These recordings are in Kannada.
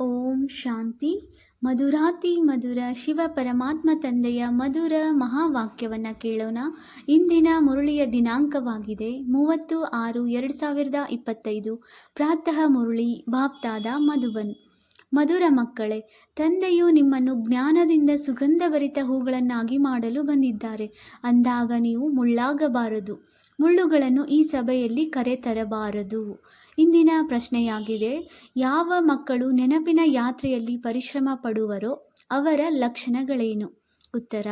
ಓಂ ಶಾಂತಿ. ಮಧುರಾತಿ ಮಧುರ ಶಿವ ಪರಮಾತ್ಮ ತಂದೆಯ ಮಧುರ ಮಹಾವಾಕ್ಯವನ್ನು ಕೇಳೋಣ. ಇಂದಿನ ಮುರುಳಿಯ ದಿನಾಂಕವಾಗಿದೆ. ಮೂವತ್ತು ಆರು ಎರಡು ಸಾವಿರದ ಇಪ್ಪತ್ತೈದು. ಪ್ರಾತಃ ಮುರುಳಿ, ಬಾಪ್ತಾದ ಮಧುಬನ್. ಮಧುರ ಮಕ್ಕಳೇ, ತಂದೆಯು ನಿಮ್ಮನ್ನು ಜ್ಞಾನದಿಂದ ಸುಗಂಧಭರಿತ ಹೂಗಳನ್ನಾಗಿ ಮಾಡಲು ಬಂದಿದ್ದಾರೆ. ಅಂದಾಗ ನೀವು ಮುಳ್ಳಾಗಬಾರದು. ಮುಳ್ಳುಗಳನ್ನು ಈ ಸಭೆಯಲ್ಲಿ ಕರೆತರಬಾರದು. ಇಂದಿನ ಪ್ರಶ್ನೆಯಾಗಿದೆ, ಯಾವ ಮಕ್ಕಳು ನೆನಪಿನ ಯಾತ್ರೆಯಲ್ಲಿ ಪರಿಶ್ರಮ ಪಡುವರೋ ಅವರ ಲಕ್ಷಣಗಳೇನು? ಉತ್ತರ,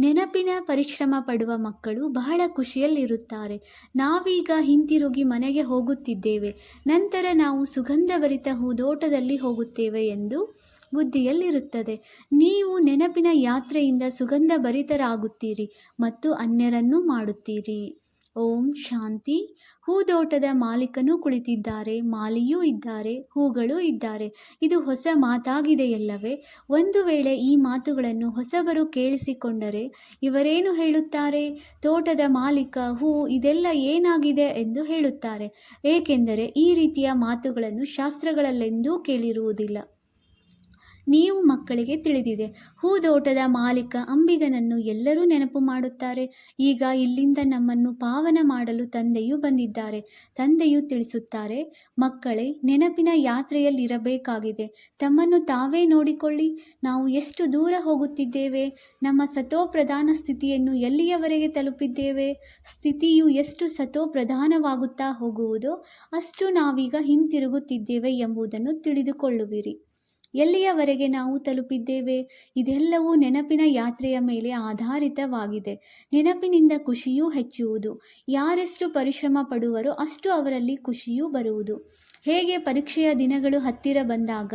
ನೆನಪಿನ ಪರಿಶ್ರಮ ಪಡುವ ಮಕ್ಕಳು ಬಹಳ ಖುಷಿಯಲ್ಲಿರುತ್ತಾರೆ. ನಾವೀಗ ಹಿಂತಿರುಗಿ ಮನೆಗೆ ಹೋಗುತ್ತಿದ್ದೇವೆ, ನಂತರ ನಾವು ಸುಗಂಧಭರಿತ ಹೂದೋಟದಲ್ಲಿ ಹೋಗುತ್ತೇವೆ ಎಂದು ಬುದ್ಧಿಯಲ್ಲಿರುತ್ತದೆ. ನೀವು ನೆನಪಿನ ಯಾತ್ರೆಯಿಂದ ಸುಗಂಧ ಭರಿತರಾಗುತ್ತೀರಿ ಮತ್ತು ಅನ್ಯರನ್ನು ಮಾಡುತ್ತೀರಿ. ಓಂ ಶಾಂತಿ. ಹೂದೋಟದ ಮಾಲೀಕನೂ ಕುಳಿತಿದ್ದಾರೆ, ಮಾಲಿಯೂ ಇದ್ದಾರೆ, ಹೂಗಳು ಇದ್ದಾರೆ. ಇದು ಹೊಸ ಮಾತಾಗಿದೆಯಲ್ಲವೇ? ಒಂದು ವೇಳೆ ಈ ಮಾತುಗಳನ್ನು ಹೊಸಬರು ಕೇಳಿಸಿಕೊಂಡರೆ ಇವರೇನು ಹೇಳುತ್ತಾರೆ? ತೋಟದ ಮಾಲೀಕ, ಹೂ, ಇದೆಲ್ಲ ಏನಾಗಿದೆ ಎಂದು ಹೇಳುತ್ತಾರೆ. ಏಕೆಂದರೆ ಈ ರೀತಿಯ ಮಾತುಗಳನ್ನು ಶಾಸ್ತ್ರಗಳಲ್ಲೆಂದೂ ಕೇಳಿರುವುದಿಲ್ಲ. ನೀವು ಮಕ್ಕಳಿಗೆ ತಿಳಿದಿದೆ. ಹೂದೋಟದ ಮಾಲೀಕ ಅಂಬಿಗನನ್ನು ಎಲ್ಲರೂ ನೆನಪು ಮಾಡುತ್ತಾರೆ. ಈಗ ಇಲ್ಲಿಂದ ನಮ್ಮನ್ನು ಪಾವನ ಮಾಡಲು ತಂದೆಯು ಬಂದಿದ್ದಾರೆ. ತಂದೆಯು ತಿಳಿಸುತ್ತಾರೆ, ಮಕ್ಕಳೇ, ನೆನಪಿನ ಯಾತ್ರೆಯಲ್ಲಿರಬೇಕಾಗಿದೆ. ತಮ್ಮನ್ನು ತಾವೇ ನೋಡಿಕೊಳ್ಳಿ. ನಾವು ಎಷ್ಟು ದೂರ ಹೋಗುತ್ತಿದ್ದೇವೆ. ನಮ್ಮ ಸತೋಪ್ರಧಾನ ಸ್ಥಿತಿಯನ್ನು ಎಲ್ಲಿಯವರೆಗೆ ತಲುಪಿದ್ದೇವೆ? ಸ್ಥಿತಿಯು ಎಷ್ಟು ಸತೋಪ್ರಧಾನವಾಗುತ್ತಾ ಹೋಗುವುದೋ ಅಷ್ಟು ನಾವೀಗ ಹಿಂತಿರುಗುತ್ತಿದ್ದೇವೆ ಎಂಬುದನ್ನು ತಿಳಿದುಕೊಳ್ಳುವಿರಿ. ಎಲ್ಲಿಯವರೆಗೆ ನಾವು ತಲುಪಿದ್ದೇವೆ? ಇದೆಲ್ಲವೂ ನೆನಪಿನ ಯಾತ್ರೆಯ ಮೇಲೆ ಆಧಾರಿತವಾಗಿದೆ. ನೆನಪಿನಿಂದ ಖುಷಿಯೂ ಹೆಚ್ಚುವುದು. ಯಾರೆಷ್ಟು ಪರಿಶ್ರಮ ಪಡುವರೋ ಅಷ್ಟು ಅವರಲ್ಲಿ ಖುಷಿಯೂ ಬರುವುದು. ಹೇಗೆ ಪರೀಕ್ಷೆಯ ದಿನಗಳು ಹತ್ತಿರ ಬಂದಾಗ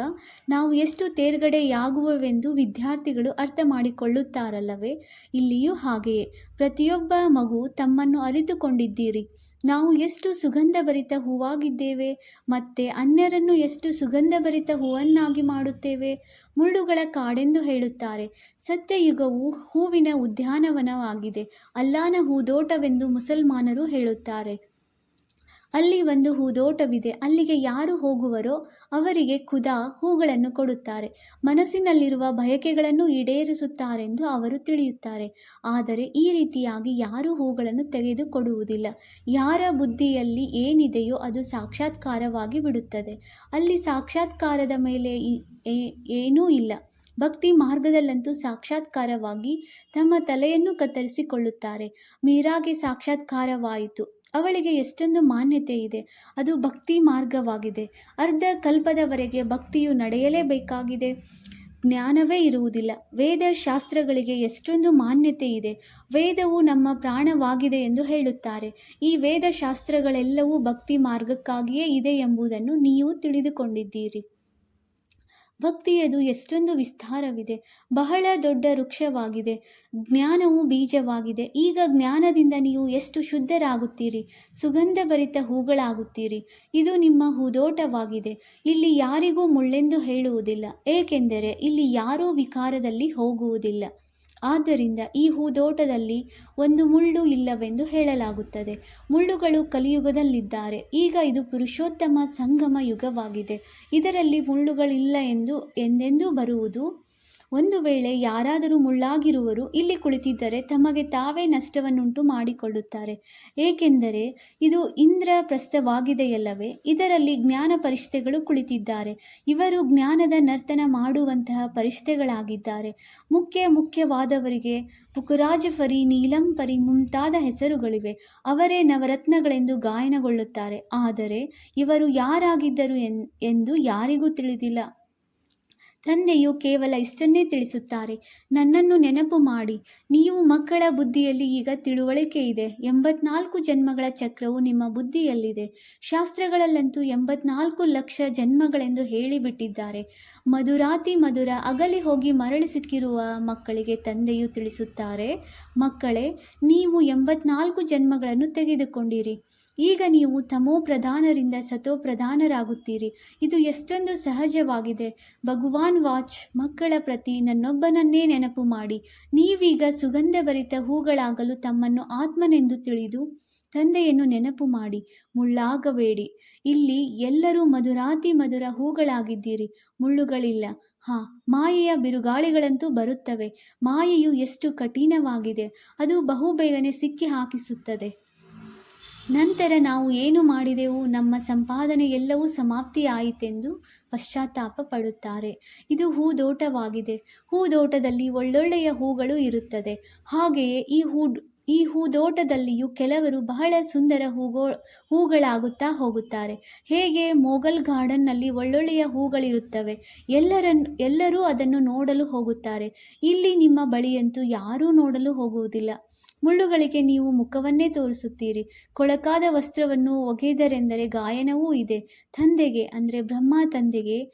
ನಾವು ಎಷ್ಟು ತೇರ್ಗಡೆಯಾಗುವವೆಂದು ವಿದ್ಯಾರ್ಥಿಗಳು ಅರ್ಥ ಮಾಡಿಕೊಳ್ಳುತ್ತಾರಲ್ಲವೇ? ಇಲ್ಲಿಯೂ ಹಾಗೆಯೇ. ಪ್ರತಿಯೊಬ್ಬ ಮಗು ತಮ್ಮನ್ನು ಅರಿತುಕೊಂಡಿದ್ದೀರಿ. ನಾವು ಎಷ್ಟು ಸುಗಂಧಭರಿತ ಹೂವಾಗಿದ್ದೇವೆ, ಮತ್ತು ಅನ್ಯರನ್ನು ಎಷ್ಟು ಸುಗಂಧಭರಿತ ಹೂವನ್ನಾಗಿ ಮಾಡುತ್ತೇವೆ? ಮುಳ್ಳುಗಳ ಕಾಡೆಂದು ಹೇಳುತ್ತಾರೆ, ಸತ್ಯಯುಗವು ಹೂವಿನ ಉದ್ಯಾನವನವಾಗಿದೆ, ಅಲ್ಲಾನ ಹೂದೋಟವೆಂದು ಮುಸಲ್ಮಾನರು ಹೇಳುತ್ತಾರೆ. ಅಲ್ಲಿ ಒಂದು ಹೂದೋಟವಿದೆ. ಅಲ್ಲಿಗೆ ಯಾರು ಹೋಗುವರೋ ಅವರಿಗೆ ಖುದಾ ಹೂಗಳನ್ನು ಕೊಡುತ್ತಾರೆ. ಮನಸ್ಸಿನಲ್ಲಿರುವ ಬಯಕೆಗಳನ್ನು ಈಡೇರಿಸುತ್ತಾರೆಂದು ಅವರು ತಿಳಿಯುತ್ತಾರೆ. ಆದರೆ ಈ ರೀತಿಯಾಗಿ ಯಾರೂ ಹೂಗಳನ್ನು ತೆಗೆದುಕೊಡುವುದಿಲ್ಲ. ಯಾರ ಬುದ್ಧಿಯಲ್ಲಿ ಏನಿದೆಯೋ ಅದು ಸಾಕ್ಷಾತ್ಕಾರವಾಗಿ ಬಿಡುತ್ತದೆ. ಅಲ್ಲಿ ಸಾಕ್ಷಾತ್ಕಾರದ ಮೇಲೆ ಏನೂ ಇಲ್ಲ. ಭಕ್ತಿ ಮಾರ್ಗದಲ್ಲಂತೂ ಸಾಕ್ಷಾತ್ಕಾರವಾಗಿ ತಮ್ಮ ತಲೆಯನ್ನು ಕತ್ತರಿಸಿಕೊಳ್ಳುತ್ತಾರೆ. ಮೀರಾಗೆ ಸಾಕ್ಷಾತ್ಕಾರವಾಯಿತು. ಅವಳಿಗೆ ಎಷ್ಟೊಂದು ಮಾನ್ಯತೆ ಇದೆ. ಅದು ಭಕ್ತಿ ಮಾರ್ಗವಾಗಿದೆ. ಅರ್ಧ ಕಲ್ಪದವರೆಗೆ ಭಕ್ತಿಯು ನಡೆಯಲೇಬೇಕಾಗಿದೆ. ಜ್ಞಾನವೇ ಇರುವುದಿಲ್ಲ. ವೇದ ಶಾಸ್ತ್ರಗಳಿಗೆ ಎಷ್ಟೊಂದು ಮಾನ್ಯತೆ ಇದೆ. ವೇದವು ನಮ್ಮ ಪ್ರಾಣವಾಗಿದೆ ಎಂದು ಹೇಳುತ್ತಾರೆ. ಈ ವೇದ ಶಾಸ್ತ್ರಗಳೆಲ್ಲವೂ ಭಕ್ತಿ ಮಾರ್ಗಕ್ಕಾಗಿಯೇ ಇದೆ ಎಂಬುದನ್ನು ನೀವು ತಿಳಿದುಕೊಂಡಿದ್ದೀರಿ. ಭಕ್ತಿಯದು ಎಷ್ಟೊಂದು ವಿಸ್ತಾರವಿದೆ. ಬಹಳ ದೊಡ್ಡ ವೃಕ್ಷವಾಗಿದೆ. ಜ್ಞಾನವು ಬೀಜವಾಗಿದೆ. ಈಗ ಜ್ಞಾನದಿಂದ ನೀವು ಎಷ್ಟು ಶುದ್ಧರಾಗುತ್ತೀರಿ? ಸುಗಂಧಭರಿತ ಹೂಗಳಾಗುತ್ತೀರಿ. ಇದು ನಿಮ್ಮ ಹೂದೋಟವಾಗಿದೆ. ಇಲ್ಲಿ ಯಾರಿಗೂ ಮುಳ್ಳೆಂದು ಹೇಳುವುದಿಲ್ಲ. ಏಕೆಂದರೆ ಇಲ್ಲಿ ಯಾರೂ ವಿಕಾರದಲ್ಲಿ ಹೋಗುವುದಿಲ್ಲ. ಆದ್ದರಿಂದ ಈ ಹೂದೋಟದಲ್ಲಿ ಒಂದು ಮುಳ್ಳು ಇಲ್ಲವೆಂದು ಹೇಳಲಾಗುತ್ತದೆ. ಮುಳ್ಳುಗಳು ಕಲಿಯುಗದಲ್ಲಿದ್ದಾರೆ. ಈಗ ಇದು ಪುರುಷೋತ್ತಮ ಸಂಗಮ ಯುಗವಾಗಿದೆ. ಇದರಲ್ಲಿ ಮುಳ್ಳುಗಳಿಲ್ಲ ಎಂದು ಎಂದೆಂದೂ ಬರುವುದು ಒಂದು ವೇಳೆ ಯಾರಾದರೂ ಮುಳ್ಳಾಗಿರುವರು, ಇಲ್ಲಿ ಕುಳಿತಿದ್ದರೆ ತಮಗೆ ತಾವೇ ನಷ್ಟವನ್ನುಂಟು ಮಾಡಿಕೊಳ್ಳುತ್ತಾರೆ. ಏಕೆಂದರೆ ಇದು ಇಂದ್ರ ಪ್ರಸ್ಥವಾಗಿದೆಯಲ್ಲವೇ ಇದರಲ್ಲಿ ಜ್ಞಾನ ಪರಿಷ್ಠೆಗಳು ಕುಳಿತಿದ್ದಾರೆ. ಇವರು ಜ್ಞಾನದ ನರ್ತನ ಮಾಡುವಂತಹ ಪರಿಷ್ಠೆಗಳಾಗಿದ್ದಾರೆ ಮುಖ್ಯ ಮುಖ್ಯವಾದವರಿಗೆ ಪುಕುರಾಜಫರಿ ನೀಲಂಪರಿ ಮುಂತಾದ ಹೆಸರುಗಳಿವೆ. ಅವರೇ ನವರತ್ನಗಳೆಂದು ಗಾಯನಗೊಳ್ಳುತ್ತಾರೆ. ಆದರೆ ಇವರು ಯಾರಾಗಿದ್ದರು ಎಂದು ಯಾರಿಗೂ ತಿಳಿದಿಲ್ಲ. ತಂದೆಯು ಕೇವಲ ಇಷ್ಟನ್ನೇ ತಿಳಿಸುತ್ತಾರೆ. ನನ್ನನ್ನು ನೆನಪು ಮಾಡಿ. ನೀವು ಮಕ್ಕಳ ಬುದ್ಧಿಯಲ್ಲಿ ಈಗ ತಿಳುವಳಿಕೆ ಇದೆ. ಎಂಬತ್ನಾಲ್ಕು ಜನ್ಮಗಳ ಚಕ್ರವು ನಿಮ್ಮ ಬುದ್ಧಿಯಲ್ಲಿದೆ. ಶಾಸ್ತ್ರಗಳಲ್ಲಂತೂ ಎಂಬತ್ನಾಲ್ಕು ಲಕ್ಷ ಜನ್ಮಗಳೆಂದು ಹೇಳಿಬಿಟ್ಟಿದ್ದಾರೆ. ಮಧುರಾತಿ ಮಧುರ ಅಗಲಿ ಹೋಗಿ ಮರಳಿ ಸಿಕ್ಕಿರುವ ಮಕ್ಕಳಿಗೆ ತಂದೆಯು ತಿಳಿಸುತ್ತಾರೆ, ಮಕ್ಕಳೇ, ನೀವು ಎಂಬತ್ನಾಲ್ಕು ಜನ್ಮಗಳನ್ನು ತೆಗೆದುಕೊಂಡಿರಿ. ಈಗ ನೀವು ತಮೋ ಪ್ರಧಾನರಿಂದ ಸತೋ ಪ್ರಧಾನರಾಗುತ್ತೀರಿ. ಇದು ಎಷ್ಟೊಂದು ಸಹಜವಾಗಿದೆ. ಭಗವಾನ್ ವಾಚ್, ಮಕ್ಕಳ ಪ್ರತಿ ನನ್ನೊಬ್ಬನನ್ನೇ ನೆನಪು ಮಾಡಿ. ನೀವೀಗ ಸುಗಂಧಭರಿತ ಹೂಗಳಾಗಲು ತಮ್ಮನ್ನು ಆತ್ಮನೆಂದು ತಿಳಿದು ತಂದೆಯನ್ನು ನೆನಪು ಮಾಡಿ. ಮುಳ್ಳಾಗಬೇಡಿ. ಇಲ್ಲಿ ಎಲ್ಲರೂ ಮಧುರಾತಿ ಮಧುರ ಹೂಗಳಾಗಿದ್ದೀರಿ. ಮುಳ್ಳುಗಳಿಲ್ಲ. ಹಾ, ಮಾಯೆಯ ಬಿರುಗಾಳಿಗಳಂತೂ ಬರುತ್ತವೆ. ಮಾಯೆಯು ಎಷ್ಟು ಕಠಿಣವಾಗಿದೆ. ಅದು ಬಹುಬೇಗನೆ ಸಿಕ್ಕಿ ಹಾಕಿಸುತ್ತದೆ ನಂತರ ನಾವು ಏನು ಮಾಡಿದೆವು? ನಮ್ಮ ಸಂಪಾದನೆ ಎಲ್ಲವೂ ಸಮಾಪ್ತಿಯಾಯಿತೆಂದು ಪಶ್ಚಾತ್ತಾಪ ಪಡುತ್ತಾರೆ. ಇದು ಹೂದೋಟವಾಗಿದೆ. ಹೂದೋಟದಲ್ಲಿ ಒಳ್ಳೊಳ್ಳೆಯ ಹೂಗಳು ಇರುತ್ತದೆ. ಹಾಗೆಯೇ ಈ ಹೂ, ಈ ಹೂದೋಟದಲ್ಲಿಯೂ ಕೆಲವರು ಬಹಳ ಸುಂದರ ಹೂಗೋ, ಹೂಗಳಾಗುತ್ತಾ ಹೋಗುತ್ತಾರೆ. ಹೇಗೆ? ಮೊಘಲ್ ಗಾರ್ಡನ್ನಲ್ಲಿ ಒಳ್ಳೊಳ್ಳೆಯ ಹೂಗಳಿರುತ್ತವೆ. ಎಲ್ಲರನ್ನು ಎಲ್ಲರೂ ಅದನ್ನು ನೋಡಲು ಹೋಗುತ್ತಾರೆ. ಇಲ್ಲಿ ನಿಮ್ಮ ಬಳಿಯಂತೂ ಯಾರೂ ನೋಡಲು ಹೋಗುವುದಿಲ್ಲ. ಮುಳ್ಳುಗಳಿಗೆ ನೀವು ಮುಖವನ್ನೇ ತೋರಿಸುತ್ತೀರಿ. ಕೊಳಕಾದ ವಸ್ತ್ರವನ್ನು ಒಗೆದರೆಂದರೆ ಗಾಯನವೂ ಇದೆ. ತಂದೆಗೆ, ಅಂದರೆ ಬ್ರಹ್ಮ ತಂದೆಗೆ,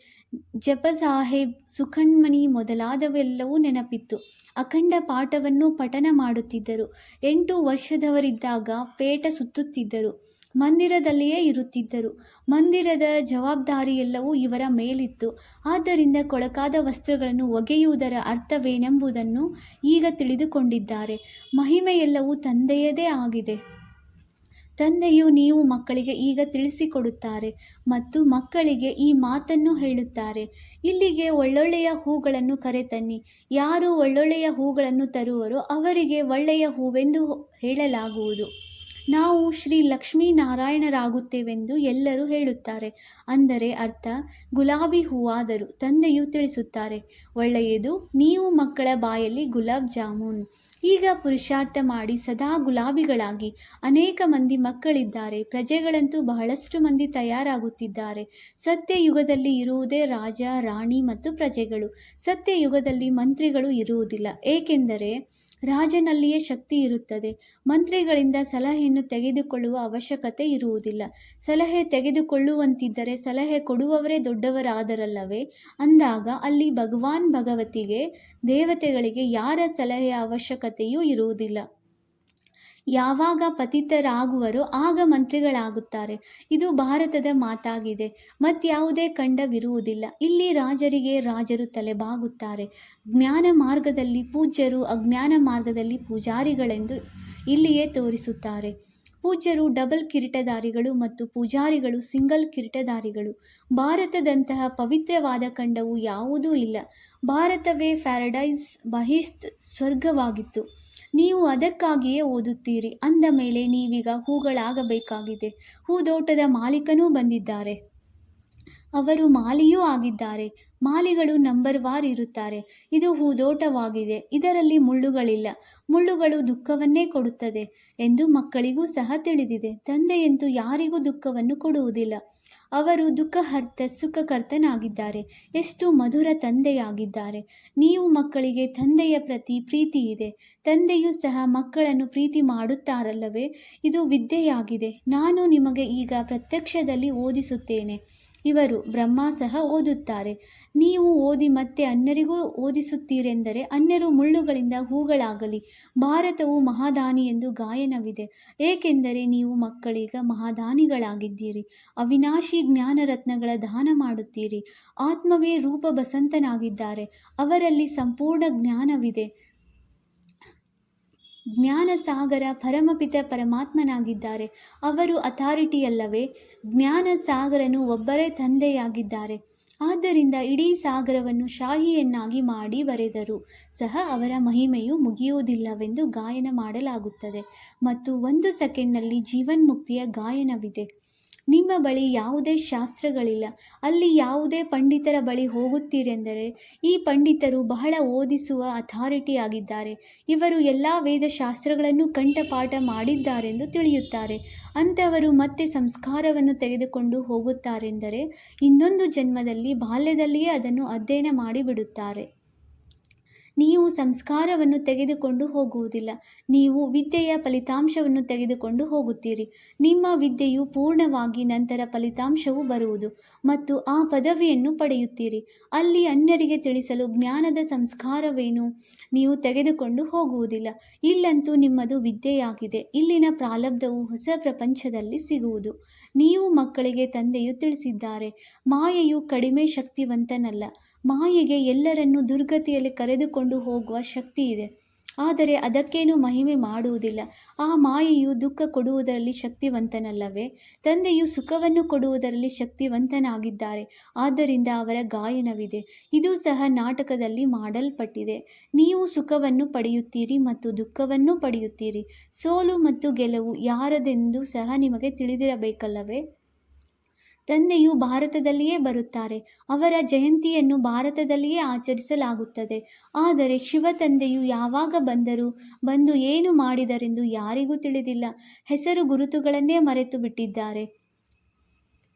ಜಪ ಸಾಹೇಬ್, ಸುಖಣ್ಮಣಿ ಮೊದಲಾದವೆಲ್ಲವೂ ನೆನಪಿತ್ತು. ಅಖಂಡ ಪಾಠವನ್ನು ಪಠನ ಮಾಡುತ್ತಿದ್ದರು. ಎಂಟು ವರ್ಷದವರಿದ್ದಾಗ ಪೇಟ ಸುತ್ತುತ್ತಿದ್ದರು. ಮಂದಿರದಲ್ಲಿಯೇ ಇರುತ್ತಿದ್ದರು. ಮಂದಿರದ ಜವಾಬ್ದಾರಿ ಎಲ್ಲವೂ ಇವರ ಮೇಲಿತ್ತು. ಆದ್ದರಿಂದ ಕೊಳಕಾದ ವಸ್ತ್ರಗಳನ್ನು ಒಗೆಯುವುದರ ಅರ್ಥವೇನೆಂಬುದನ್ನು ಈಗ ತಿಳಿದುಕೊಂಡಿದ್ದಾರೆ. ಮಹಿಮೆಯೆಲ್ಲವೂ ತಂದೆಯದೇ ಆಗಿದೆ. ತಂದೆಯು ನೀವು ಮಕ್ಕಳಿಗೆ ಈಗ ತಿಳಿಸಿಕೊಡುತ್ತಾರೆ ಮತ್ತು ಮಕ್ಕಳಿಗೆ ಈ ಮಾತನ್ನು ಹೇಳುತ್ತಾರೆ. ಇಲ್ಲಿಗೆ ಒಳ್ಳೊಳ್ಳೆಯ ಹೂಗಳನ್ನು ಕರೆತನ್ನಿ. ಯಾರು ಒಳ್ಳೊಳ್ಳೆಯ ಹೂಗಳನ್ನು ತರುವರೋ ಅವರಿಗೆ ಒಳ್ಳೆಯ ಹೂವೆಂದು ಹೇಳಲಾಗುವುದು. ನಾವು ಶ್ರೀ ಲಕ್ಷ್ಮೀನಾರಾಯಣರಾಗುತ್ತೇವೆಂದು ಎಲ್ಲರೂ ಹೇಳುತ್ತಾರೆ. ಅಂದರೆ ಅರ್ಥ, ಗುಲಾಬಿ ಹೂವಾದರು ತಂದೆಯು ತಿಳಿಸುತ್ತಾರೆ. ಒಳ್ಳೆಯದು, ನೀವು ಮಕ್ಕಳ ಬಾಯಲ್ಲಿ ಗುಲಾಬ್ ಜಾಮೂನ್. ಈಗ ಪುರುಷಾರ್ಥ ಮಾಡಿ ಸದಾ ಗುಲಾಬಿಗಳಾಗಿ. ಅನೇಕ ಮಂದಿ ಮಕ್ಕಳಿದ್ದಾರೆ, ಪ್ರಜೆಗಳಂತೂ ಬಹಳಷ್ಟು ಮಂದಿ ತಯಾರಾಗುತ್ತಿದ್ದಾರೆ. ಸತ್ಯ ಯುಗದಲ್ಲಿ ಇರುವುದೇ ರಾಜ, ರಾಣಿ ಮತ್ತು ಪ್ರಜೆಗಳು. ಸತ್ಯಯುಗದಲ್ಲಿ ಮಂತ್ರಿಗಳು ಇರುವುದಿಲ್ಲ. ಏಕೆಂದರೆ ರಾಜನಲ್ಲಿಯೇ ಶಕ್ತಿ ಇರುತ್ತದೆ. ಮಂತ್ರಿಗಳಿಂದ ಸಲಹೆಯನ್ನು ತೆಗೆದುಕೊಳ್ಳುವ ಅವಶ್ಯಕತೆ ಇರುವುದಿಲ್ಲ. ಸಲಹೆ ತೆಗೆದುಕೊಳ್ಳುವಂತಿದ್ದರೆ ಸಲಹೆ ಕೊಡುವವರೇ ದೊಡ್ಡವರಾದರಲ್ಲವೇ? ಅಂದಾಗ ಅಲ್ಲಿ ಭಗವಾನ್ ಭಗವತಿಗೆ, ದೇವತೆಗಳಿಗೆ ಯಾರ ಸಲಹೆಯ ಅವಶ್ಯಕತೆಯೂ ಇರುವುದಿಲ್ಲ. ಯಾವಾಗ ಪತಿತರಾಗುವರೋ ಆಗ ಮಂತ್ರಿಗಳಾಗುತ್ತಾರೆ. ಇದು ಭಾರತದ ಮಾತಾಗಿದೆ. ಮತ್ಯಾವುದೇ ಖಂಡವಿರುವುದಿಲ್ಲ ಇಲ್ಲಿ ರಾಜರಿಗೆ ರಾಜರು ತಲೆಬಾಗುತ್ತಾರೆ. ಜ್ಞಾನ ಮಾರ್ಗದಲ್ಲಿ ಪೂಜ್ಯರು ಅಜ್ಞಾನ ಮಾರ್ಗದಲ್ಲಿ ಪೂಜಾರಿಗಳೆಂದು ಇಲ್ಲಿಯೇ ತೋರಿಸುತ್ತಾರೆ. ಪೂಜ್ಯರು ಡಬಲ್ ಕಿರೀಟಧಾರಿಗಳು ಮತ್ತು ಪೂಜಾರಿಗಳು ಸಿಂಗಲ್ ಕಿರೀಟಧಾರಿಗಳು. ಭಾರತದಂತಹ ಪವಿತ್ರವಾದ ಖಂಡವು ಯಾವುದೂ ಇಲ್ಲ. ಭಾರತವೇ ಫ್ಯಾರಡೈಸ್ ಬಹಿಷ್ತ್ ಸ್ವರ್ಗವಾಗಿತ್ತು. ನೀವು ಅದಕ್ಕಾಗಿಯೇ ಓದುತ್ತೀರಿ. ಅಂದ ಮೇಲೆ ನೀವೀಗ ಹೂಗಳಾಗಬೇಕಾಗಿದೆ. ಹೂದೋಟದ ಮಾಲೀಕನೂ ಬಂದಿದ್ದಾರೆ. ಅವರು ಮಾಲಿಯೂ ಆಗಿದ್ದಾರೆ. ಮಾಲಿಗಳು ನಂಬರ್ ವಾರ್ ಇರುತ್ತಾರೆ. ಇದು ಹೂದೋಟವಾಗಿದೆ. ಇದರಲ್ಲಿ ಮುಳ್ಳುಗಳಿಲ್ಲ. ಮುಳ್ಳುಗಳು ದುಃಖವನ್ನೇ ಕೊಡುತ್ತದೆ ಎಂದು ಮಕ್ಕಳಿಗೂ ಸಹ ತಿಳಿದಿದೆ. ತಂದೆಯಂತೂ ಯಾರಿಗೂ ದುಃಖವನ್ನು ಕೊಡುವುದಿಲ್ಲ. ಅವರು ದುಃಖಹರ್ತ, ಸುಖಕರ್ತನಾಗಿದ್ದಾರೆ. ಎಷ್ಟು ಮಧುರ ತಂದೆಯಾಗಿದ್ದಾರೆ. ನೀವು ಮಕ್ಕಳಿಗೆ ತಂದೆಯ ಪ್ರತಿ ಪ್ರೀತಿ ಇದೆ. ತಂದೆಯೂ ಸಹ ಮಕ್ಕಳನ್ನು ಪ್ರೀತಿ ಮಾಡುತ್ತಾರಲ್ಲವೇ? ಇದು ವಿದ್ಯೆಯಾಗಿದೆ. ನಾನು ನಿಮಗೆ ಈಗ ಪ್ರತ್ಯಕ್ಷದಲ್ಲಿ ಓದಿಸುತ್ತೇನೆ. ಇವರು ಬ್ರಹ್ಮ ಸಹ ಓದುತ್ತಾರೆ. ನೀವು ಓದಿ ಮತ್ತೆ ಅನ್ಯರಿಗೂ ಓದಿಸುತ್ತೀರೆಂದರೆ ಅನ್ಯರು ಮುಳ್ಳುಗಳಿಂದ ಹೂಗಳಾಗಲಿ, ಭಾರತವು ಮಹಾದಾನಿ ಎಂದು ಗಾಯನವಿದೆ. ಏಕೆಂದರೆ ನೀವು ಮಕ್ಕಳೀಗ ಮಹಾದಾನಿಗಳಾಗಿದ್ದೀರಿ. ಅವಿನಾಶಿ ಜ್ಞಾನರತ್ನಗಳ ದಾನ ಮಾಡುತ್ತೀರಿ. ಆತ್ಮವೇ ರೂಪ ಬಸಂತನಾಗಿದ್ದಾರೆ. ಅವರಲ್ಲಿ ಸಂಪೂರ್ಣ ಜ್ಞಾನವಿದೆ. ಜ್ಞಾನಸಾಗರ ಪರಮಪಿತ ಪರಮಾತ್ಮನಾಗಿದ್ದಾರೆ. ಅವರು ಅಥಾರಿಟಿಯಲ್ಲವೇ, ಜ್ಞಾನಸಾಗರನು ಒಬ್ಬರೇ ತಂದೆಯಾಗಿದ್ದಾರೆ. ಆದ್ದರಿಂದ ಇಡೀ ಸಾಗರವನ್ನು ಶಾಹಿಯನ್ನಾಗಿ ಮಾಡಿ ಬರೆದರು. ಸಹ ಅವರ ಮಹಿಮೆಯು ಮುಗಿಯುವುದಿಲ್ಲವೆಂದು ಗಾಯನ ಮಾಡಲಾಗುತ್ತದೆ. ಮತ್ತು ಒಂದು ಸೆಕೆಂಡ್ನಲ್ಲಿ ಜೀವನ್ಮುಕ್ತಿಯ ಗಾಯನವಿದೆ. ನಿಮ್ಮ ಬಳಿ ಯಾವುದೇ ಶಾಸ್ತ್ರಗಳಿಲ್ಲ. ಅಲ್ಲಿ ಯಾವುದೇ ಪಂಡಿತರ ಬಳಿ ಹೋಗುತ್ತೀರೆಂದರೆ, ಈ ಪಂಡಿತರು ಬಹಳ ಓದಿಸುವ ಅಥಾರಿಟಿ ಆಗಿದ್ದಾರೆ. ಇವರು ಎಲ್ಲ ವೇದಶಾಸ್ತ್ರಗಳನ್ನು ಕಂಠಪಾಠ ಮಾಡಿದ್ದಾರೆಂದು ತಿಳಿಯುತ್ತಾರೆ. ಅಂಥವರು ಮತ್ತೆ ಸಂಸ್ಕಾರವನ್ನು ತೆಗೆದುಕೊಂಡು ಹೋಗುತ್ತಾರೆಂದರೆ, ಇನ್ನೊಂದು ಜನ್ಮದಲ್ಲಿ ಬಾಲ್ಯದಲ್ಲಿಯೇ ಅದನ್ನು ಅಧ್ಯಯನ ಮಾಡಿಬಿಡುತ್ತಾರೆ. ನೀವು ಸಂಸ್ಕಾರವನ್ನು ತೆಗೆದುಕೊಂಡು ಹೋಗುವುದಿಲ್ಲ. ನೀವು ವಿದ್ಯೆಯ ಫಲಿತಾಂಶವನ್ನು ತೆಗೆದುಕೊಂಡು ಹೋಗುತ್ತೀರಿ. ನಿಮ್ಮ ವಿದ್ಯೆಯು ಪೂರ್ಣವಾಗಿ ನಂತರ ಫಲಿತಾಂಶವು ಬರುವುದು ಮತ್ತು ಆ ಪದವಿಯನ್ನು ಪಡೆಯುತ್ತೀರಿ. ಅಲ್ಲಿ ಅನ್ಯರಿಗೆ ತಿಳಿಸಲು ಜ್ಞಾನದ ಸಂಸ್ಕಾರವೇನು? ನೀವು ತೆಗೆದುಕೊಂಡು ಹೋಗುವುದಿಲ್ಲ. ಇಲ್ಲಂತೂ ನಿಮ್ಮದು ವಿದ್ಯೆಯಾಗಿದೆ. ಇಲ್ಲಿನ ಪ್ರಾಲಬ್ಧವು ಹೊಸ ಪ್ರಪಂಚದಲ್ಲಿ ಸಿಗುವುದು. ನೀವು ಮಕ್ಕಳಿಗೆ ತಂದೆಯು ತಿಳಿಸಿದ್ದಾರೆ. ಮಾಯೆಯು ಕಡಿಮೆ ಶಕ್ತಿವಂತನಲ್ಲ. ಮಾಯೆಗೆ ಎಲ್ಲರನ್ನು ದುರ್ಗತಿಯಲ್ಲಿ ಕರೆದುಕೊಂಡು ಹೋಗುವ ಶಕ್ತಿ ಇದೆ. ಆದರೆ ಅದಕ್ಕೇನು ಮಹಿಮೆ ಮಾಡುವುದಿಲ್ಲ. ಆ ಮಾಯೆಯು ದುಃಖ ಕೊಡುವುದರಲ್ಲಿ ಶಕ್ತಿವಂತನಲ್ಲವೇ? ತಂದೆಯು ಸುಖವನ್ನು ಕೊಡುವುದರಲ್ಲಿ ಶಕ್ತಿವಂತನಾಗಿದ್ದಾರೆ. ಆದ್ದರಿಂದ ಅವರ ಗಾಯನವಿದೆ. ಇದು ಸಹ ನಾಟಕದಲ್ಲಿ ಮಾಡಲ್ಪಟ್ಟಿದೆ. ನೀವು ಸುಖವನ್ನು ಪಡೆಯುತ್ತೀರಿ ಮತ್ತು ದುಃಖವನ್ನು ಪಡೆಯುತ್ತೀರಿ. ಸೋಲು ಮತ್ತು ಗೆಲುವು ಯಾರದೆಂದು ಸಹ ನಿಮಗೆ ತಿಳಿದಿರಬೇಕಲ್ಲವೇ? ತಂದೆಯು ಭಾರತದಲ್ಲಿಯೇ ಬರುತ್ತಾರೆ. ಅವರ ಜಯಂತಿಯನ್ನು ಭಾರತದಲ್ಲಿಯೇ ಆಚರಿಸಲಾಗುತ್ತದೆ. ಆದರೆ ಶಿವ ತಂದೆಯು ಯಾವಾಗ ಬಂದರು, ಬಂದು ಏನು ಮಾಡಿದರೆಂದು ಯಾರಿಗೂ ತಿಳಿದಿಲ್ಲ. ಹೆಸರು ಗುರುತುಗಳನ್ನೇ ಮರೆತು ಬಿಟ್ಟಿದ್ದಾರೆ.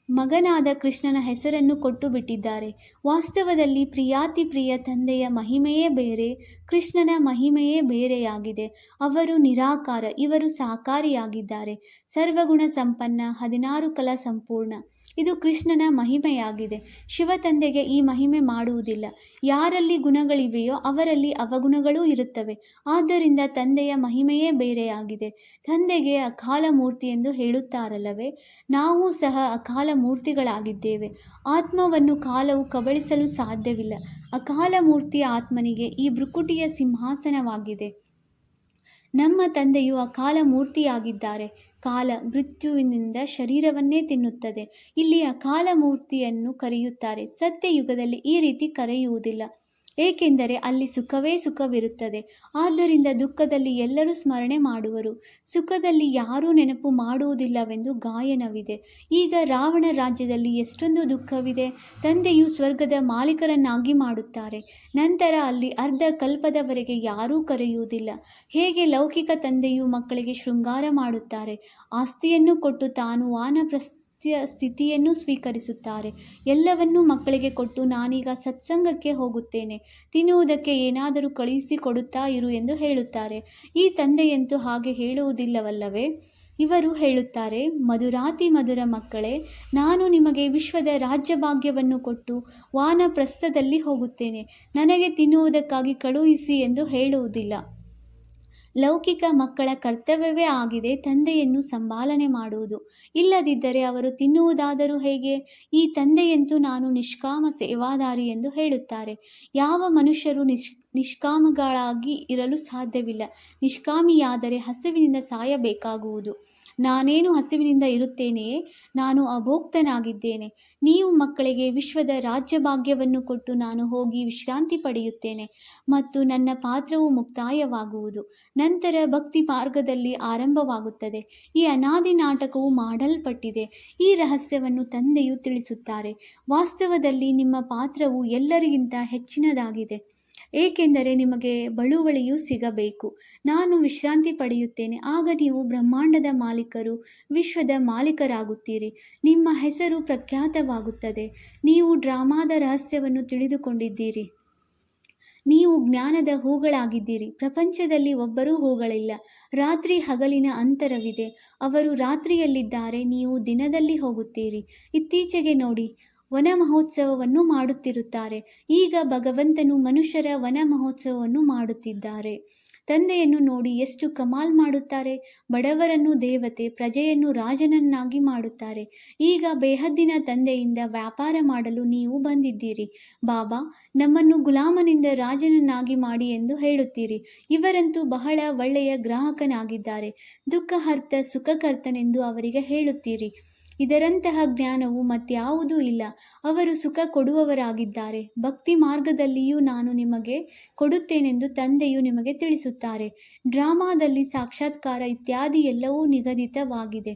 ಮಗನಾದ ಕೃಷ್ಣನ ಹೆಸರನ್ನು ಕೊಟ್ಟು ಬಿಟ್ಟಿದ್ದಾರೆ. ವಾಸ್ತವದಲ್ಲಿ ಪ್ರಿಯಾತಿ ಪ್ರಿಯ ತಂದೆಯ ಮಹಿಮೆಯೇ ಬೇರೆ, ಕೃಷ್ಣನ ಮಹಿಮೆಯೇ ಬೇರೆಯಾಗಿದೆ. ಅವರು ನಿರಾಕಾರ, ಇವರು ಸಾಕಾರಿಯಾಗಿದ್ದಾರೆ. ಸರ್ವಗುಣ ಸಂಪನ್ನ, ಹದಿನಾರು ಕಲಾ ಸಂಪೂರ್ಣ. ಇದು ಕೃಷ್ಣನ ಮಹಿಮೆಯಾಗಿದೆ. ಶಿವ ತಂದೆಗೆ ಈ ಮಹಿಮೆ ಮಾಡುವುದಿಲ್ಲ. ಯಾರಲ್ಲಿ ಗುಣಗಳಿವೆಯೋ ಅವರಲ್ಲಿ ಅವಗುಣಗಳೂ ಇರುತ್ತವೆ. ಆದ್ದರಿಂದ ತಂದೆಯ ಮಹಿಮೆಯೇ ಬೇರೆಯಾಗಿದೆ. ತಂದೆಗೆ ಅಕಾಲ ಮೂರ್ತಿ ಎಂದು ಹೇಳುತ್ತಾರಲ್ಲವೇ? ನಾವು ಸಹ ಅಕಾಲ ಮೂರ್ತಿಗಳಾಗಿದ್ದೇವೆ ಆತ್ಮವನ್ನು ಕಾಲವು ಕಬಳಿಸಲು ಸಾಧ್ಯವಿಲ್ಲ. ಅಕಾಲ ಮೂರ್ತಿಯ ಆತ್ಮನಿಗೆ ಈ ಭೃಕುಟಿಯ ಸಿಂಹಾಸನವಾಗಿದೆ. ನಮ್ಮ ತಂದೆಯು ಅಕಾಲ ಮೂರ್ತಿಯಾಗಿದ್ದಾರೆ ಕಾಲ ಮೃತ್ಯುವಿನಿಂದ ಶರೀರವನ್ನೇ ತಿನ್ನುತ್ತದೆ. ಇಲ್ಲಿ ಅಕಾಲ ಮೂರ್ತಿಯನ್ನು ಕರೆಯುತ್ತಾರೆ. ಸತ್ಯಯುಗದಲ್ಲಿ ಈ ರೀತಿ ಕರೆಯುವುದಿಲ್ಲ. ಏಕೆಂದರೆ ಅಲ್ಲಿ ಸುಖವೇ ಸುಖವಿರುತ್ತದೆ. ಆದ್ದರಿಂದ ದುಃಖದಲ್ಲಿ ಎಲ್ಲರೂ ಸ್ಮರಣೆ ಮಾಡುವರು. ಸುಖದಲ್ಲಿ ಯಾರೂ ನೆನಪು ಮಾಡುವುದಿಲ್ಲವೆಂದು ಗಾಯನವಿದೆ. ಈಗ ರಾವಣ ರಾಜ್ಯದಲ್ಲಿ ಎಷ್ಟೊಂದು ದುಃಖವಿದೆ. ತಂದೆಯು ಸ್ವರ್ಗದ ಮಾಲೀಕರನ್ನಾಗಿ ಮಾಡುತ್ತಾರೆ. ನಂತರ ಅಲ್ಲಿ ಅರ್ಧ ಕಲ್ಪದವರೆಗೆ ಯಾರೂ ಕರೆಯುವುದಿಲ್ಲ. ಹೇಗೆ ಲೌಕಿಕ ತಂದೆಯು ಮಕ್ಕಳಿಗೆ ಶೃಂಗಾರ ಮಾಡುತ್ತಾರೆ. ಆಸ್ತಿಯನ್ನು ಕೊಟ್ಟು ತಾನು ವಾನಪ್ರಸ್ಥ ಸ್ಥಿತಿಯನ್ನು ಸ್ವೀಕರಿಸುತ್ತಾರೆ. ಎಲ್ಲವನ್ನೂ ಮಕ್ಕಳಿಗೆ ಕೊಟ್ಟು ನಾನೀಗ ಸತ್ಸಂಗಕ್ಕೆ ಹೋಗುತ್ತೇನೆ. ತಿನ್ನುವುದಕ್ಕೆ ಏನಾದರೂ ಕಳುಹಿಸಿ ಕೊಡುತ್ತಾ ಇರು ಎಂದು ಹೇಳುತ್ತಾರೆ. ಈ ತಂದೆಯಂತೂ ಹಾಗೆ ಹೇಳುವುದಿಲ್ಲವಲ್ಲವೇ? ಇವರು ಹೇಳುತ್ತಾರೆ, ಮಧುರಾತಿ ಮಧುರ ಮಕ್ಕಳೇ, ನಾನು ನಿಮಗೆ ವಿಶ್ವದ ರಾಜ್ಯಭಾಗ್ಯವನ್ನು ಕೊಟ್ಟು ವಾನಪ್ರಸ್ಥದಲ್ಲಿ ಹೋಗುತ್ತೇನೆ. ನನಗೆ ತಿನ್ನುವುದಕ್ಕಾಗಿ ಕಳುಹಿಸಿ ಎಂದು ಹೇಳುವುದಿಲ್ಲ. ಲೌಕಿಕ ಮಕ್ಕಳ ಕರ್ತವ್ಯವೇ ಆಗಿದೆ, ತಂದೆಯನ್ನು ಸಂಭಾಲನೆ ಮಾಡುವುದು. ಇಲ್ಲದಿದ್ದರೆ ಅವರು ತಿನ್ನುವುದಾದರೂ ಹೇಗೆ? ಈ ತಂದೆಯಂತೂ ನಾನು ನಿಷ್ಕಾಮ ಸೇವಾದಾರಿ ಎಂದು ಹೇಳುತ್ತಾರೆ. ಯಾವ ಮನುಷ್ಯರು ನಿಷ್ ನಿಷ್ಕಾಮಗಳಾಗಿ ಇರಲು ಸಾಧ್ಯವಿಲ್ಲ. ನಿಷ್ಕಾಮಿಯಾದರೆ ಹಸುವಿನಿಂದ ಸಾಯಬೇಕಾಗುವುದು. ನಾನೇನು ಹಸಿವಿನಿಂದ ಇರುತ್ತೇನೆಯೇ ನಾನು ಅಭೋಕ್ತನಾಗಿದ್ದೇನೆ. ನೀವು ಮಕ್ಕಳಿಗೆ ವಿಶ್ವದ ರಾಜ್ಯಭಾಗ್ಯವನ್ನು ಕೊಟ್ಟು ನಾನು ಹೋಗಿ ವಿಶ್ರಾಂತಿ ಪಡೆಯುತ್ತೇನೆ ಮತ್ತು ನನ್ನ ಪಾತ್ರವು ಮುಕ್ತಾಯವಾಗುವುದು. ನಂತರ ಭಕ್ತಿ ಮಾರ್ಗದಲ್ಲಿ ಆರಂಭವಾಗುತ್ತದೆ. ಈ ಅನಾದಿ ನಾಟಕವು ಮಾಡಲ್ಪಟ್ಟಿದೆ. ಈ ರಹಸ್ಯವನ್ನು ತಂದೆಯು ತಿಳಿಸುತ್ತಾರೆ. ವಾಸ್ತವದಲ್ಲಿ ನಿಮ್ಮ ಪಾತ್ರವು ಎಲ್ಲರಿಗಿಂತ ಹೆಚ್ಚಿನದಾಗಿದೆ. ಏಕೆಂದರೆ ನಿಮಗೆ ಬಳುವಳಿಯು ಸಿಗಬೇಕು. ನಾನು ವಿಶ್ರಾಂತಿ ಪಡೆಯುತ್ತೇನೆ. ಆಗ ನೀವು ಬ್ರಹ್ಮಾಂಡದ ಮಾಲೀಕರು, ವಿಶ್ವದ ಮಾಲೀಕರಾಗುತ್ತೀರಿ. ನಿಮ್ಮ ಹೆಸರು ಪ್ರಖ್ಯಾತವಾಗುತ್ತದೆ. ನೀವು ಡ್ರಾಮಾದ ರಹಸ್ಯವನ್ನು ತಿಳಿದುಕೊಂಡಿದ್ದೀರಿ. ನೀವು ಜ್ಞಾನದ ಹೂಗಳಾಗಿದ್ದೀರಿ. ಪ್ರಪಂಚದಲ್ಲಿ ಒಬ್ಬರೂ ಹೂಗಳಿಲ್ಲ. ರಾತ್ರಿ ಹಗಲಿನ ಅಂತರವಿದೆ. ಅವರು ರಾತ್ರಿಯಲ್ಲಿದ್ದಾರೆ. ನೀವು ದಿನದಲ್ಲಿ ಹೋಗುತ್ತೀರಿ. ಇತ್ತೀಚೆಗೆ ನೋಡಿ ವನ ಮಹೋತ್ಸವವನ್ನು ಮಾಡುತ್ತಿರುತ್ತಾರೆ. ಈಗ ಭಗವಂತನು ಮನುಷ್ಯರ ವನ ಮಹೋತ್ಸವವನ್ನು ಮಾಡುತ್ತಿದ್ದಾರೆ. ತಂದೆಯನ್ನು ನೋಡಿ ಎಷ್ಟು ಕಮಾಲ್ ಮಾಡುತ್ತಾರೆ. ಬಡವರನ್ನು ದೇವತೆ, ಪ್ರಜೆಯನ್ನು ರಾಜನನ್ನಾಗಿ ಮಾಡುತ್ತಾರೆ. ಈಗ ಬೇಹದ್ದಿನ ತಂದೆಯಿಂದ ವ್ಯಾಪಾರ ಮಾಡಲು ನೀವು ಬಂದಿದ್ದೀರಿ. ಬಾಬಾ, ನಮ್ಮನ್ನು ಗುಲಾಮನಿಂದ ರಾಜನನ್ನಾಗಿ ಮಾಡಿ ಎಂದು ಹೇಳುತ್ತೀರಿ. ಇವರಂತೂ ಬಹಳ ಒಳ್ಳೆಯ ಗ್ರಾಹಕನಾಗಿದ್ದಾರೆ. ದುಃಖಹರ್ತ, ಸುಖಕರ್ತನೆಂದು ಅವರಿಗೆ ಹೇಳುತ್ತೀರಿ. ಇದರಂತಹ ಜ್ಞಾನವು ಮತ್ಯಾವುದೂ ಇಲ್ಲ. ಅವರು ಸುಖ ಕೊಡುವವರಾಗಿದ್ದಾರೆ. ಭಕ್ತಿ ಮಾರ್ಗದಲ್ಲಿಯೂ ನಾನು ನಿಮಗೆ ಕೊಡುತ್ತೇನೆಂದು ತಂದೆಯು ನಿಮಗೆ ತಿಳಿಸುತ್ತಾರೆ. ಡ್ರಾಮಾದಲ್ಲಿ ಸಾಕ್ಷಾತ್ಕಾರ ಇತ್ಯಾದಿ ಎಲ್ಲವೂ ನಿಗದಿತವಾಗಿದೆ.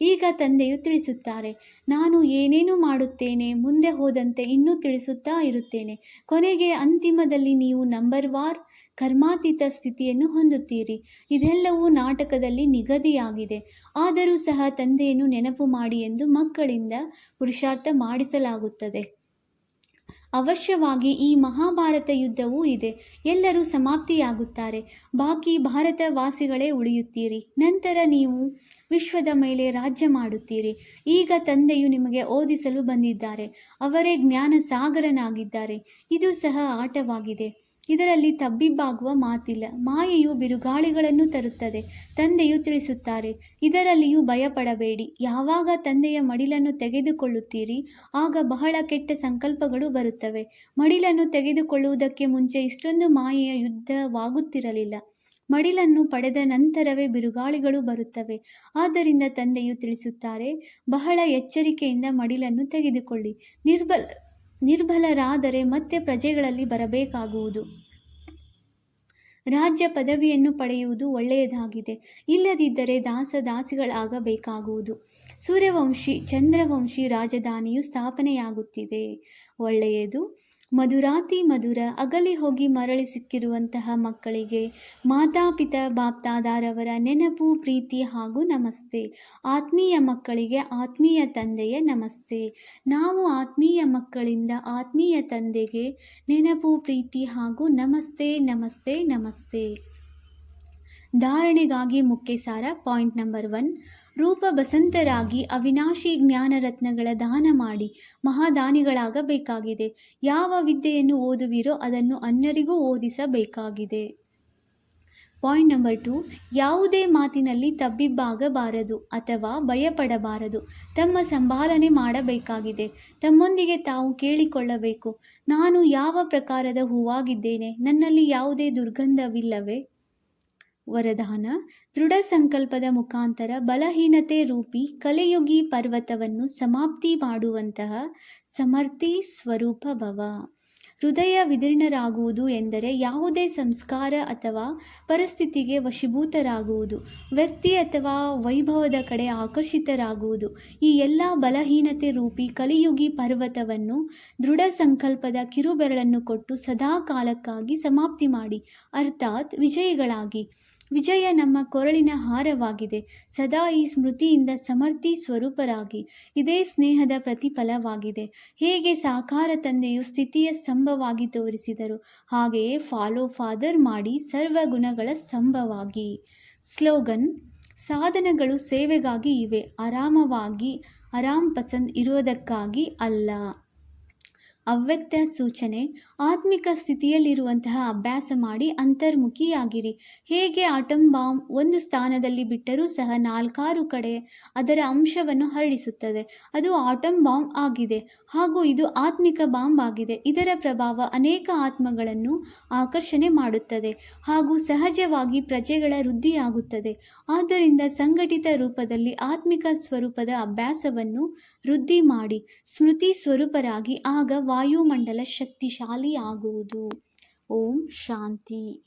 ಈಗ ತಂದೆಯು ತಿಳಿಸುತ್ತಾರೆ, ನಾನು ಏನೇನು ಮಾಡುತ್ತೇನೆ, ಮುಂದೆ ಹೋದಂತೆ ಇನ್ನೂ ತಿಳಿಸುತ್ತಾ ಇರುತ್ತೇನೆ. ಕೊನೆಗೆ ಅಂತಿಮದಲ್ಲಿ ನೀವು ನಂಬರ್ ವಾರ್ ಕರ್ಮಾತೀತ ಸ್ಥಿತಿಯನ್ನು ಹೊಂದುತ್ತೀರಿ. ಇದೆಲ್ಲವೂ ನಾಟಕದಲ್ಲಿ ನಿಗದಿಯಾಗಿದೆ. ಆದರೂ ಸಹ ತಂದೆಯನ್ನು ನೆನಪು ಮಾಡಿ ಎಂದು ಮಕ್ಕಳಿಂದ ಪುರುಷಾರ್ಥ ಮಾಡಿಸಲಾಗುತ್ತದೆ. ಅವಶ್ಯವಾಗಿ ಈ ಮಹಾಭಾರತ ಯುದ್ಧವೂ ಇದೆ. ಎಲ್ಲರೂ ಸಮಾಪ್ತಿಯಾಗುತ್ತಾರೆ. ಬಾಕಿ ಭಾರತ ವಾಸಿಗಳೇ ಉಳಿಯುತ್ತೀರಿ. ನಂತರ ನೀವು ವಿಶ್ವದ ಮೇಲೆ ರಾಜ್ಯ ಮಾಡುತ್ತೀರಿ. ಈಗ ತಂದೆಯು ನಿಮಗೆ ಓದಿಸಲು ಬಂದಿದ್ದಾರೆ. ಅವರೇ ಜ್ಞಾನ ಸಾಗರನಾಗಿದ್ದಾರೆ ಇದು ಸಹ ಆಟವಾಗಿದೆ. ಇದರಲ್ಲಿ ತಬ್ಬಿಬ್ಬಾಗುವ ಮಾತಿಲ್ಲ. ಮಾಯೆಯು ಬಿರುಗಾಳಿಗಳನ್ನು ತರುತ್ತದೆ. ತಂದೆಯು ತಿಳಿಸುತ್ತಾರೆ, ಇದರಲ್ಲಿಯೂ ಭಯಪಡಬೇಡಿ. ಯಾವಾಗ ತಂದೆಯ ಮಡಿಲನ್ನು ತೆಗೆದುಕೊಳ್ಳುತ್ತೀರಿ, ಆಗ ಬಹಳ ಕೆಟ್ಟ ಸಂಕಲ್ಪಗಳು ಬರುತ್ತವೆ. ಮಡಿಲನ್ನು ತೆಗೆದುಕೊಳ್ಳುವುದಕ್ಕೆ ಮುಂಚೆ ಇಷ್ಟೊಂದು ಮಾಯೆಯ ಯುದ್ಧವಾಗುತ್ತಿರಲಿಲ್ಲ. ಮಡಿಲನ್ನು ಪಡೆದ ನಂತರವೇ ಬಿರುಗಾಳಿಗಳು ಬರುತ್ತವೆ. ಆದ್ದರಿಂದ ತಂದೆಯು ತಿಳಿಸುತ್ತಾರೆ, ಬಹಳ ಎಚ್ಚರಿಕೆಯಿಂದ ಮಡಿಲನ್ನು ತೆಗೆದುಕೊಳ್ಳಿ. ನಿರ್ಬಲ ನಿರ್ಬಲರಾದರೆ ಮತ್ತೆ ಪ್ರಜೆಗಳಲ್ಲಿ ಬರಬೇಕಾಗುವುದು. ರಾಜ್ಯ ಪದವಿಯನ್ನು ಪಡೆಯುವುದು ಒಳ್ಳೆಯದಾಗಿದೆ. ಇಲ್ಲದಿದ್ದರೆ ದಾಸ ದಾಸಿಗಳಾಗಬೇಕಾಗುವುದು. ಸೂರ್ಯವಂಶಿ, ಚಂದ್ರವಂಶಿ ರಾಜಧಾನಿಯು ಸ್ಥಾಪನೆಯಾಗುತ್ತಿದೆ. ಒಳ್ಳೆಯದು. ಮಧುರಾತಿ ಮಧುರ ಅಗಲಿ ಹೋಗಿ ಮರಳಿ ಸಿಕ್ಕಿರುವಂತಹ ಮಕ್ಕಳಿಗೆ ಮಾತಾಪಿತ ಬಾಪ್ತಾದಾರವರ ನೆನಪು, ಪ್ರೀತಿ ಹಾಗೂ ನಮಸ್ತೆ. ಆತ್ಮೀಯ ಮಕ್ಕಳಿಗೆ ಆತ್ಮೀಯ ತಂದೆಯ ನಮಸ್ತೆ. ನಾವು ಆತ್ಮೀಯ ಮಕ್ಕಳಿಂದ ಆತ್ಮೀಯ ತಂದೆಗೆ ನೆನಪು, ಪ್ರೀತಿ ಹಾಗೂ ನಮಸ್ತೆ ನಮಸ್ತೆ ನಮಸ್ತೆ. ಧಾರಣೆಗಾಗಿ ಮುಖ್ಯ ಸಾರ ಪಾಯಿಂಟ್ ನಂಬರ್ ಒನ್. ರೂಪ ಬಸಂತರಾಗಿ ಅವಿನಾಶಿ ಜ್ಞಾನರತ್ನಗಳ ದಾನ ಮಾಡಿ ಮಹಾದಾನಿಗಳಾಗಬೇಕಾಗಿದೆ. ಯಾವ ವಿದ್ಯೆಯನ್ನು ಓದುವಿರೋ ಅದನ್ನು ಅನ್ಯರಿಗೂ ಓದಿಸಬೇಕಾಗಿದೆ. ಪಾಯಿಂಟ್ ನಂಬರ್ ಟು, ಯಾವುದೇ ಮಾತಿನಲ್ಲಿ ತಬ್ಬಿಬ್ಬಾಗಬಾರದು ಅಥವಾ ಭಯಪಡಬಾರದು. ತಮ್ಮ ಸಂಭಾಲನೆ ಮಾಡಬೇಕಾಗಿದೆ. ತಮ್ಮೊಂದಿಗೆ ತಾವು ಕೇಳಿಕೊಳ್ಳಬೇಕು. ನಾನು ಯಾವ ಪ್ರಕಾರದ ಹೂವಾಗಿದ್ದೇನೆ? ನನ್ನಲ್ಲಿ ಯಾವುದೇ ದುರ್ಗಂಧವಿಲ್ಲವೇ? ವರದಾನ, ದೃಢ ಸಂಕಲ್ಪದ ಮುಖಾಂತರ ಬಲಹೀನತೆ ರೂಪಿ ಕಲೆಯುಗಿ ಪರ್ವತವನ್ನು ಸಮಾಪ್ತಿ ಮಾಡುವಂತಹ ಸಮರ್ಥಿ ಸ್ವರೂಪ ಭವ ಹೃದಯ ವಿದೀರ್ಣರಾಗುವುದು ಎಂದರೆ ಯಾವುದೇ ಸಂಸ್ಕಾರ ಅಥವಾ ಪರಿಸ್ಥಿತಿಗೆ ವಶೀಭೂತರಾಗುವುದು, ವ್ಯಕ್ತಿ ಅಥವಾ ವೈಭವದ ಕಡೆ ಆಕರ್ಷಿತರಾಗುವುದು. ಈ ಎಲ್ಲ ಬಲಹೀನತೆ ರೂಪಿ ಕಲಿಯುಗಿ ಪರ್ವತವನ್ನು ದೃಢ ಸಂಕಲ್ಪದ ಕಿರುಬೆರಳನ್ನು ಕೊಟ್ಟು ಸದಾ ಕಾಲಕ್ಕಾಗಿ ಸಮಾಪ್ತಿ ಮಾಡಿ, ಅರ್ಥಾತ್ ವಿಜಯಿಗಳಾಗಿ. ವಿಜಯ ನಮ್ಮ ಕೊರಳಿನ ಹಾರವಾಗಿದೆ. ಸದಾ ಈ ಸ್ಮೃತಿಯಿಂದ ಸಮರ್ಥಿ ಸ್ವರೂಪರಾಗಿ. ಇದೇ ಸ್ನೇಹದ ಪ್ರತಿಫಲವಾಗಿದೆ. ಹೇಗೆ ಸಾಕಾರ ತಂದೆಯು ಸ್ಥಿತಿಯ ಸ್ತಂಭವಾಗಿ ತೋರಿಸಿದರು. ಹಾಗೆಯೇ ಫಾಲೋ ಫಾದರ್ ಮಾಡಿ ಸರ್ವ ಗುಣಗಳ ಸ್ತಂಭವಾಗಿ. ಸ್ಲೋಗನ್ ಸಾಧನಗಳು ಸೇವೆಗಾಗಿ ಇವೆ. ಆರಾಮವಾಗಿ, ಆರಾಮ್ ಪಸಂದ್ ಇರೋದಕ್ಕಾಗಿ ಅಲ್ಲ. ಅವ್ಯಕ್ತ ಸೂಚನೆ ಆತ್ಮಿಕ ಸ್ಥಿತಿಯಲ್ಲಿರುವಂತಹ ಅಭ್ಯಾಸ ಮಾಡಿ ಅಂತರ್ಮುಖಿಯಾಗಿರಿ. ಹೇಗೆ ಆಟಮ್ ಬಾಂಬ್ ಒಂದು ಸ್ಥಾನದಲ್ಲಿ ಬಿಟ್ಟರೂ ಸಹ ನಾಲ್ಕಾರು ಕಡೆ ಅದರ ಅಂಶವನ್ನು ಹರಡಿಸುತ್ತದೆ. ಅದು ಆಟಮ್ ಬಾಂಬ್ ಆಗಿದೆ. ಹಾಗೂ ಇದು ಆತ್ಮಿಕ ಬಾಂಬ್ ಆಗಿದೆ. ಇದರ ಪ್ರಭಾವ ಅನೇಕ ಆತ್ಮಗಳನ್ನು ಆಕರ್ಷಣೆ ಮಾಡುತ್ತದೆ ಹಾಗೂ ಸಹಜವಾಗಿ ಪ್ರಜೆಗಳ ವೃದ್ಧಿಯಾಗುತ್ತದೆ. ಆದ್ದರಿಂದ ಸಂಘಟಿತ ರೂಪದಲ್ಲಿ ಆತ್ಮಿಕ ಸ್ವರೂಪದ ಅಭ್ಯಾಸವನ್ನು ವೃದ್ಧಿ ಮಾಡಿ, ಸ್ಮೃತಿ ಸ್ವರೂಪರಾಗಿ ಆಗ ವಾಯುಮಂಡಲ ಶಕ್ತಿಶಾಲಿ ಆಗುವುದು. ಓಂ ಶಾಂತಿ.